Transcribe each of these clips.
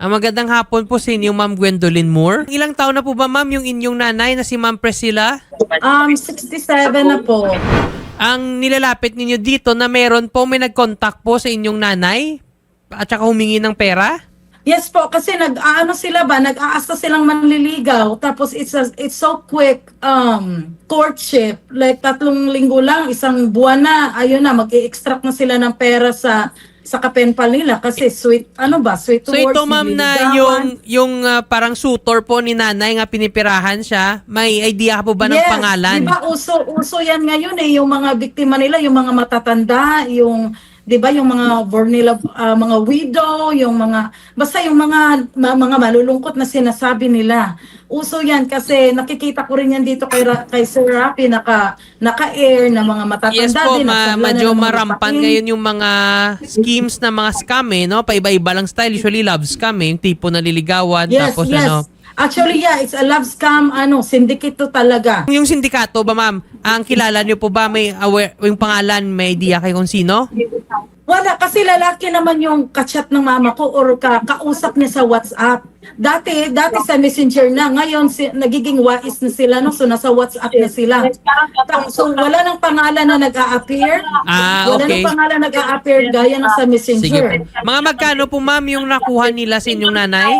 Ang magandang hapon po sa inyo, Ma'am Gwendolyn Moore. Ilang taon na po ba, Ma'am, yung inyong nanay na si Ma'am Priscilla? Um, 67 na po. Ang nilalapit ninyo dito na meron po may nag-contact po sa inyong nanay at saka humingi ng pera? Yes po, kasi nag-ano sila ba, nag-aasta silang manliligaw. Tapos it's, a, it's so quick um, courtship. Like tatlong linggo lang, isang buwan na, ayun na, mag-extract na sila ng pera sa sa kapenpal nila kasi sweet, ano ba, sweet So ito ma'am na yung yung ah, parang suitor po ni nanay nga pinipirahan siya, may idea ka po ba ng yes, pangalan? Di ba uso, uso yan ngayon eh, yung mga biktima nila, yung mga matatanda, yung, di ba, yung mga born nila, ah, mga widow, yung mga, basta yung mga, ma- mga malulungkot na sinasabi nila. Uso yan kasi nakikita ko rin yan dito kay, Ra- kay Sir Rafi, naka, naka-air na mga matatanda Yes po, din. ma- medyo mga marampan ngayon yung mga schemes na mga scam eh, no? Paiba-iba lang style, usually love scam eh, yung tipo na liligawan, Yes, tapos yes. ano. Actually, yeah, it's a love scam, ano, syndicate to talaga. Yung sindikato ba ma'am, ang kilala niyo po ba may aware, yung pangalan, may idea kayo kung sino? Wala, kasi lalaki naman yung kachat ng mama ko or ka, kausap niya sa WhatsApp. Dati, dati sa Messenger na, ngayon si, nagiging wais na sila, no? so nasa WhatsApp na sila. So wala nang pangalan na nag-a-appear. Ah, Wala okay. nang pangalan na nag-a-appear gaya na sa Sige po. Messenger. Mga magkano po ma'am yung nakuha nila sa inyong nanay?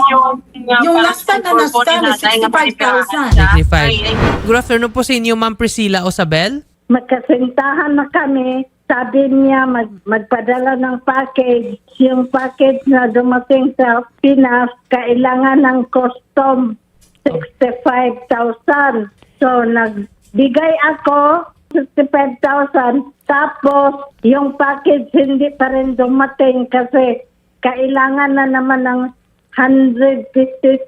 Yung last time na na-scam is 65,000. 65. Good afternoon po sa inyo ma'am Priscilla Osabel. magkasintahan na kami. Sabi niya mag, magpadala ng package. Yung package na dumating sa Pinas, kailangan ng custom 65,000. So nagbigay ako 65,000. Tapos yung package hindi pa rin dumating kasi kailangan na naman ng 150,000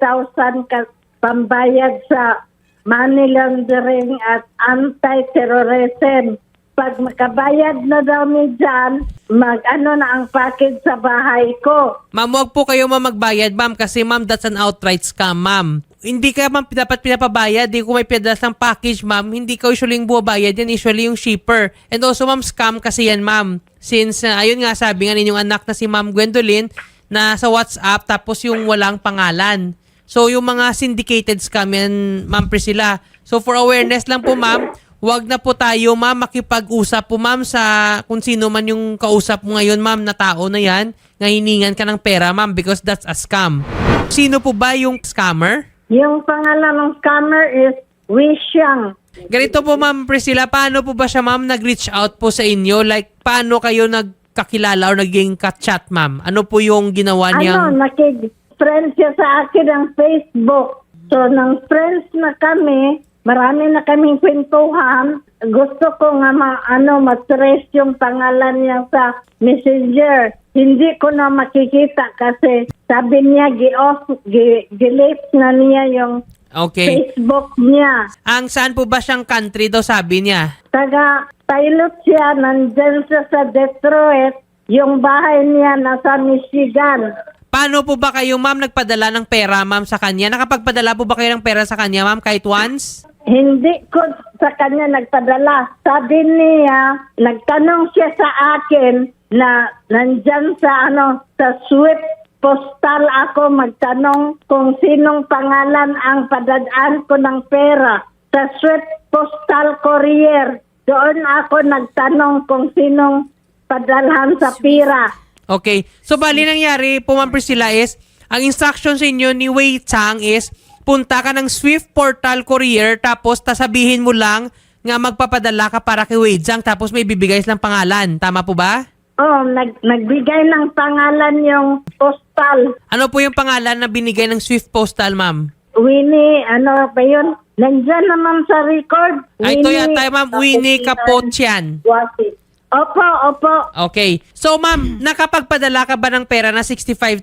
ka pambayad sa money laundering at anti-terrorism. Pag makabayad na daw ni John, mag-ano na ang package sa bahay ko. Ma'am, huwag po kayo ma'am magbayad, ma'am, kasi ma'am, that's an outright scam, ma'am. Hindi ka ma'am dapat pinapabayad. Di kung may pinadas ng package, ma'am, hindi ka usually yung buwabayad yan, usually yung shipper. And also, ma'am, scam kasi yan, ma'am. Since, uh, ayun nga, sabi nga ninyong anak na si ma'am Gwendolyn, na sa WhatsApp, tapos yung walang pangalan. So, yung mga syndicated scam yan, ma'am Priscilla. So, for awareness lang po, ma'am, Huwag na po tayo, ma'am, makipag-usap po, ma'am, sa kung sino man yung kausap mo ngayon, ma'am, na tao na yan, nga hiningan ka ng pera, ma'am, because that's a scam. Sino po ba yung scammer? Yung pangalan ng scammer is Wishyang. Ganito po, ma'am Priscilla, paano po ba siya, ma'am, nag-reach out po sa inyo? Like, paano kayo nagkakilala or naging ka-chat, ma'am? Ano po yung ginawa Ano, niyang... nakig-friend siya sa akin ng Facebook. So, nang friends na kami, marami na kaming kwentuhan. Gusto ko nga ma, ano, matrace yung pangalan niya sa messenger. Hindi ko na makikita kasi sabi niya, gi-off, gi- gi-delete na niya yung Okay. Facebook niya. Ang saan po ba siyang country daw, sabi niya? Taga pilot siya, nandyan siya sa Detroit. Yung bahay niya nasa Michigan. Paano po ba kayo, ma'am, nagpadala ng pera, ma'am, sa kanya? Nakapagpadala po ba kayo ng pera sa kanya, ma'am, kahit once? Hindi ko sa kanya nagpadala. Sabi niya, nagtanong siya sa akin na nandyan sa ano, sa swift postal ako magtanong kung sinong pangalan ang padadaan ko ng pera. Sa swift postal courier, doon ako nagtanong kung sinong padalhan sa pira. Okay. So, bali nangyari po, Ma'am Priscilla, is, ang instruction sa inyo ni Wei Chang is, punta ka ng Swift Portal Courier, tapos tasabihin mo lang nga magpapadala ka para kay Chang, tapos may bibigay silang pangalan. Tama po ba? Oh, nag, nagbigay ng pangalan yung postal. Ano po yung pangalan na binigay ng Swift Postal, ma'am? Winnie, ano ba yun? Nandyan naman sa record. Ay, ito yata, ma'am, Winnie Kapotian. Opo, opo. Okay. So, ma'am, nakapagpadala ka ba ng pera na 65,000?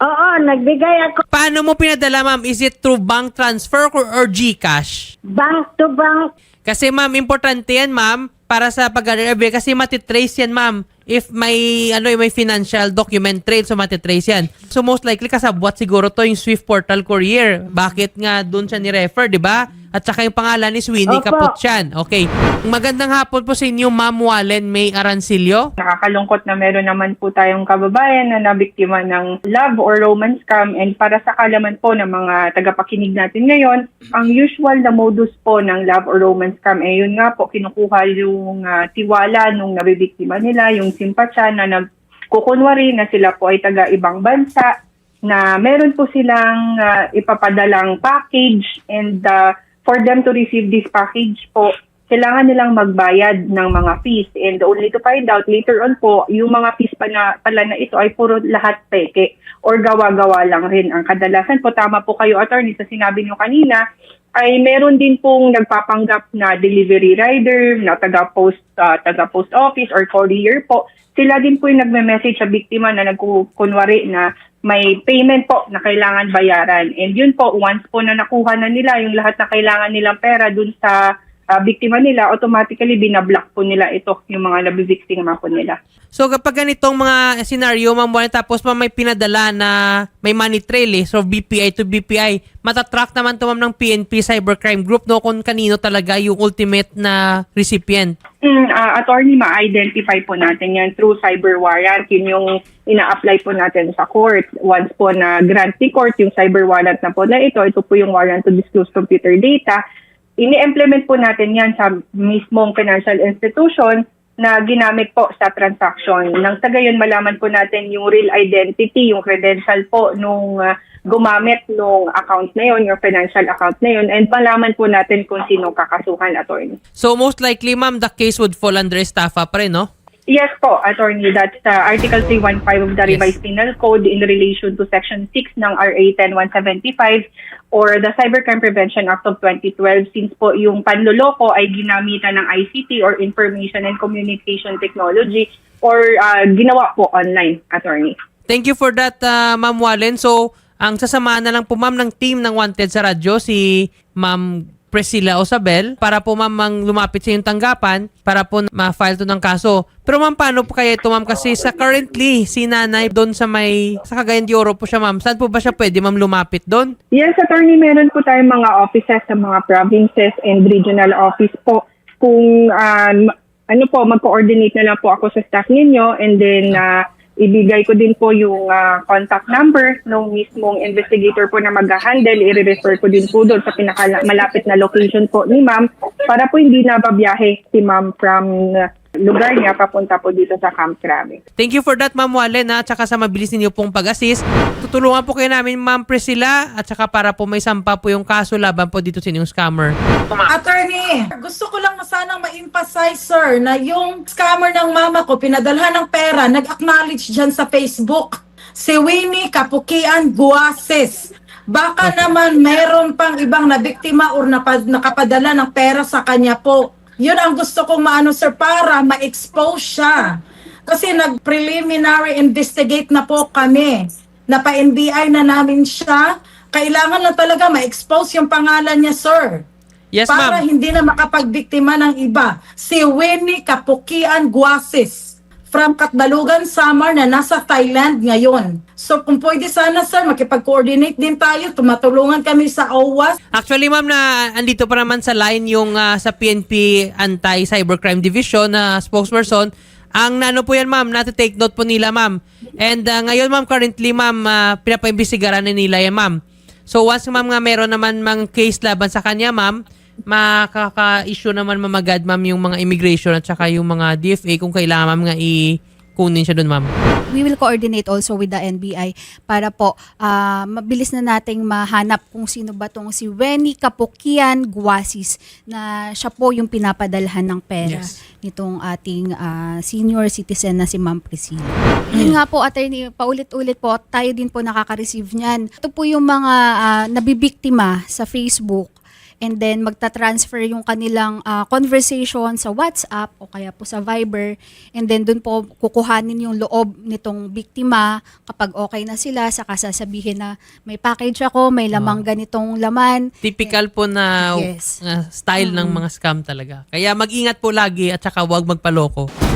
Oo, nagbigay ako Paano mo pinadala, ma'am? Is it through bank transfer or, or GCash? bank to bank. Kasi ma'am, importante yan ma'am para sa pag kasi matitrace yan ma'am. If may ano may financial document trail so matitrace yan. So most likely kasabwat siguro to yung Swift Portal Courier. Bakit nga doon siya ni-refer, 'di ba? At saka yung pangalan is Winnie Opo. Kaputyan. Okay. Magandang hapon po sa inyo, Ma'am Wallen May Arancilio. Nakakalungkot na meron naman po tayong kababayan na nabiktima ng love or romance scam and para sa kalaman po ng mga tagapakinig natin ngayon, ang usual na modus po ng love or romance scam ay yun nga po, kinukuha yung ah, tiwala nung nabibiktima nila, yung simpatsya na nagkukunwari na sila po ay taga ibang bansa, na meron po silang ah, ipapadalang package and ah, for them to receive this package po, kailangan nilang magbayad ng mga fees. And only to find out later on po, yung mga fees pa na, pala na ito ay puro lahat peke or gawa-gawa lang rin. Ang kadalasan po, tama po kayo attorney sa sinabi nyo kanina, ay meron din pong nagpapanggap na delivery rider, na taga-post ah, taga-post office or courier po. Sila din po yung nagme-message sa biktima na nagkukunwari na may payment po na kailangan bayaran. And yun po, once po na nakuha na nila yung lahat na kailangan nilang pera dun sa ah, biktima nila, automatically binablock po nila ito, yung mga nabibiktima po nila. So kapag ganitong mga scenario, Ma'am Wallen, tapos ma'am may pinadala na may money trail eh, so BPI to BPI, matatrack naman to ma'am ng PNP Cybercrime Group no kung kanino talaga yung ultimate na recipient. Mm, ah, attorney, ma-identify po natin yan through cyber warrant. Yun yung ina-apply po natin sa court. Once po na grant ni court yung cyber warrant na po na ito, ito po yung warrant to disclose computer data. Ini-implement po natin yan sa mismong financial institution na ginamit po sa transaction. Nang sa gayon, malaman po natin yung real identity, yung credential po nung ah, gumamit nung account na yun, yung financial account na yun, and malaman po natin kung sino kakasuhan, attorney. So most likely ma'am, the case would fall under estafa pa rin, no? Yes po, attorney. That's uh, Article 315 of the Yes. Revised Penal Code in relation to Section 6 ng RA 10175 or the Cybercrime Prevention Act of 2012 since po yung panloloko ay ginamitan ng ICT or Information and Communication Technology or uh, ginawa po online, attorney. Thank you for that, uh, Ma'am Wallen. So, ang sasamahan na lang po, Ma'am, ng team ng Wanted sa radyo, si Ma'am Priscilla Osabel, para po, Ma'am, ang lumapit sa yung tanggapan, para po ma-file to ng kaso. Pero, Ma'am, paano po kaya ito, Ma'am? Kasi sa currently, si nanay doon sa may, sa Cagayan de Oro po siya, Ma'am. Saan po ba siya pwede, Ma'am, lumapit doon? Yes, attorney, meron po tayong mga offices sa mga provinces and regional office po. Kung um, ano po, mag-coordinate na lang po ako sa staff ninyo and then uh, ibigay ko din po yung uh, contact number ng mismong investigator po na mag-handle. I-refer ko din po doon sa pinakamalapit na location po ni ma'am para po hindi na babiyahe si ma'am from uh, lugar niya papunta po dito sa Camp Crame. Thank you for that, Ma'am Wallen, ha? At saka sa mabilis ninyo pong pag-assist. Tutulungan po kayo namin, Ma'am Priscilla, at saka para po may sampa po yung kaso laban po dito sa inyong scammer. Attorney, gusto ko lang sanang ma-emphasize, sir, na yung scammer ng mama ko, pinadalhan ng pera, nag-acknowledge dyan sa Facebook. Si Winnie Kapukian Guases. Baka naman meron pang ibang nabiktima or napad, nakapadala ng pera sa kanya po. Yun ang gusto kong maano, sir, para ma-expose siya. Kasi nag-preliminary investigate na po kami. Napa-NBI na namin siya. Kailangan na talaga ma-expose yung pangalan niya, sir Yes, para hindi na makapagbiktima ng iba. Si Winnie Kapukian Guasis from Katbalugan, Samar na nasa Thailand ngayon. So kung pwede sana sir, makipag-coordinate din tayo. Tumatulungan kami sa OWAS. Actually, ma'am, na andito pa naman sa line yung ah, sa PNP Anti-Cybercrime Division na spokesperson. Ang nano po yan, ma'am, nati-take note po nila, ma'am. And ah, ngayon, ma'am, currently, ma'am, uh, pinapaimbestigaran na nila yan, ma'am. So once, ma'am, nga meron naman mang case laban sa kanya, ma'am, makaka-issue naman mamagad, ma'am, yung mga immigration at saka yung mga DFA kung kailangan, ma'am, nga i-kunin siya doon, ma'am. we will coordinate also with the NBI para po ah, mabilis na nating mahanap kung sino ba tong si Weni Kapukian Guasis na siya po yung pinapadalhan ng pera Yes. nitong ating ah, senior citizen na si Ma'am Priscilla. Yun nga po, attorney, paulit-ulit po, tayo din po nakaka-receive niyan. Ito po yung mga ah, nabibiktima sa Facebook and then magta-transfer yung kanilang ah, conversation sa WhatsApp o kaya po sa Viber and then dun po kukuhanin yung loob nitong biktima kapag okay na sila saka sasabihin na may package ako, may lamang ganitong laman. Typical po na Yes. na style ng mga scam talaga. Kaya mag-ingat po lagi at saka huwag magpaloko.